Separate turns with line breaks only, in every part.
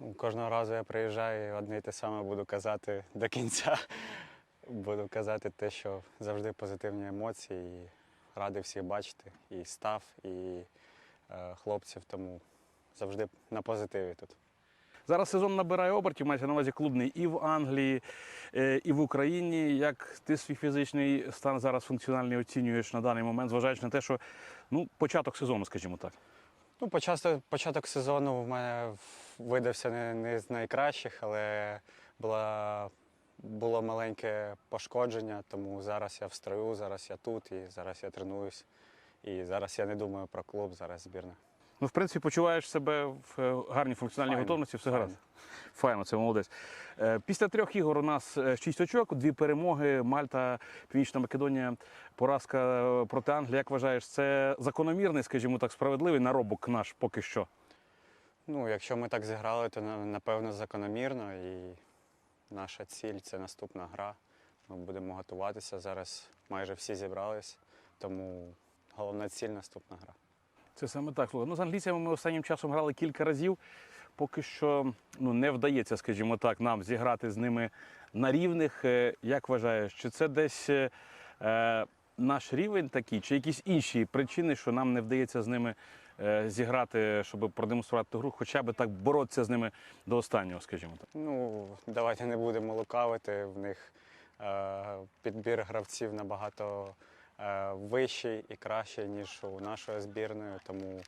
Ну, Кожного разу я приїжджаю і одне й те саме буду казати до кінця. Буду казати те, що завжди позитивні емоції. І радий всіх бачити, і став, і е, хлопців, тому завжди на позитиві тут.
Зараз сезон набирає обертів, мається на увазі клубний і в Англії, е, і в Україні. Як ти свій фізичний стан зараз функціональний оцінюєш на даний момент, зважаючи на те, що ну, початок сезону, скажімо так.
Ну, початок, початок сезону в мене видався не, не з найкращих, але була, було маленьке пошкодження, тому зараз я в строю, зараз я тут і зараз я тренуюсь. І зараз я не думаю про клуб, зараз збірна.
Ну, в принципі, почуваєш себе в е, гарній функціональній
Файно,
готовності, все
файно.
гаразд. Файно, це молодець. Е, Після трьох ігор у нас е, шість очок, дві перемоги, Мальта, Північна Македонія, поразка проти Англії. Як вважаєш, це закономірний, скажімо так, справедливий наробок наш поки що.
Ну, якщо ми так зіграли, то напевно закономірно. І наша ціль це наступна гра. Ми будемо готуватися. Зараз майже всі зібрались, тому головна ціль наступна гра.
Це саме так. Ну, з англійцями ми останнім часом грали кілька разів. Поки що ну, не вдається, скажімо так, нам зіграти з ними на рівних. Е, Як вважаєш, чи це десь е, е, наш рівень такий, чи якісь інші причини, що нам не вдається з ними е, зіграти, щоб продемонструвати гру, хоча б так боротися з ними до останнього, скажімо так.
Ну, давайте не будемо лукавити. В них е, підбір гравців набагато вищий і кращий, ніж у нашої збірної. Тому е,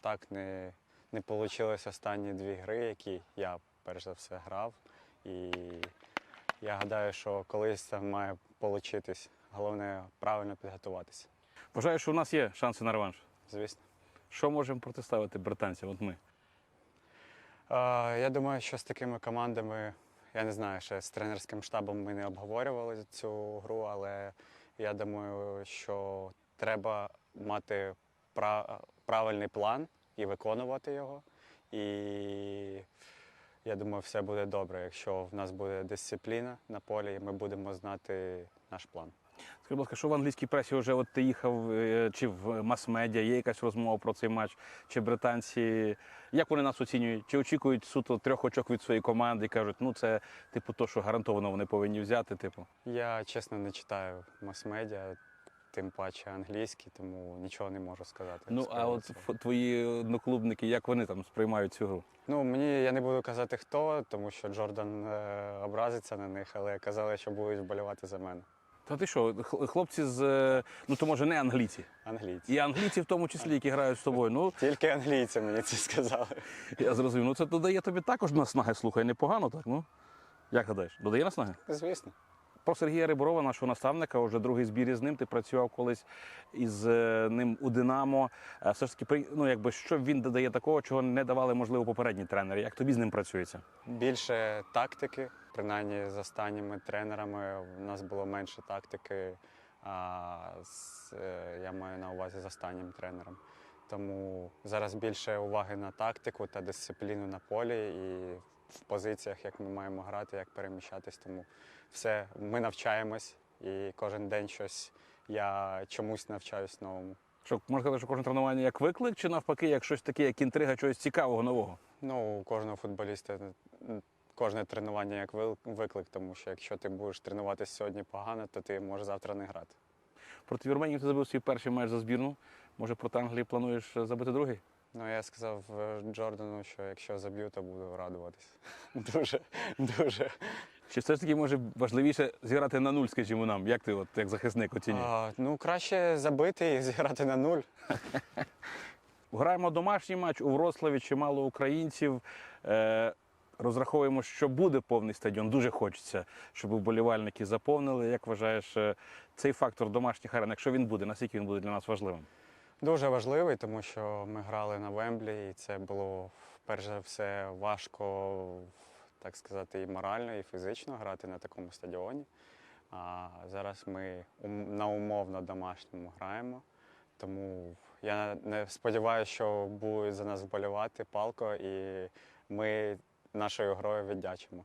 так не, не вийшло останні дві гри, які я перш за все грав. І я гадаю, що колись це має получитись. Головне правильно підготуватися.
Вважаю, що у нас є шанси на реванш.
Звісно.
Що можемо протиставити британцям? От ми.
Е, Я думаю, що з такими командами, я не знаю, ще з тренерським штабом ми не обговорювали цю гру, але я думаю, що треба мати правильний план і виконувати його. І я думаю, все буде добре, якщо в нас буде дисципліна на полі, і ми будемо знати наш план.
Скажи, будь ласка, що в англійській пресі вже от ти їхав, е, чи в мас-медіа, є якась розмова про цей матч, чи британці, як вони нас оцінюють? Чи очікують суто трьох очок від своєї команди і кажуть, ну це типу то, що гарантовано вони повинні взяти, типу.
Я чесно не читаю мас-медіа, тим паче англійський, тому нічого не можу сказати.
Ну а от твої одноклубники, як вони там сприймають цю гру?
Ну, мені я не буду казати хто, тому що Джордан е, образиться на них, але казали, що будуть вболівати за мене.
Та ти що, хлопці з е, ну то може не англійці.
Англійці.
І англійці в тому числі, які грають з тобою. Ну
Тільки англійці мені це сказали.
я зрозумів. Ну це додає тобі також наснаги, слухай, непогано так. Ну як гадаєш, додає наснаги?
Звісно.
Про Сергія Риборова, нашого наставника, вже другий збір із ним. Ти працював колись із е, ним у Динамо. Е, Все ж таки, ну якби що він додає такого, чого не давали, можливо, попередні тренери. Як тобі з ним працюється?
Більше тактики, принаймні з останніми тренерами у нас було менше тактики. А з, е, я маю на увазі з останнім тренером. Тому зараз більше уваги на тактику та дисципліну на полі і в позиціях, як ми маємо грати, як переміщатись. Тому все, ми навчаємось і кожен день щось я чомусь навчаюсь новому.
Що можна сказати, що кожне тренування як виклик, чи навпаки, як щось таке, як інтрига, чогось цікавого нового?
Ну, у кожного футболіста кожне тренування як виклик, тому що якщо ти будеш тренуватися сьогодні погано, то ти можеш завтра не грати.
Проти Вірменії ти забив свій перший матч за збірну. Може, проти Англії плануєш забити другий?
Ну, я сказав е, Джордану, що якщо заб'ю, то буду радуватись. Дуже, дуже.
Чи все ж таки може важливіше зіграти на нуль, скажімо нам? Як ти, от як захисник, оцінюєш?
Ну, краще забити і зіграти на нуль.
Граємо домашній матч у Вроцлаві, чимало українців. Е, розраховуємо, що буде повний стадіон. Дуже хочеться, щоб вболівальники заповнили. Як вважаєш, е, цей фактор домашніх арен, якщо він буде, наскільки він буде для нас важливим?
Дуже важливий, тому що ми грали на Вемблі, і це було перш за все важко, так сказати, і морально, і фізично грати на такому стадіоні. А зараз ми на умовно домашньому граємо. Тому я не сподіваюся, що будуть за нас вболівати палко, і ми нашою грою віддячимо.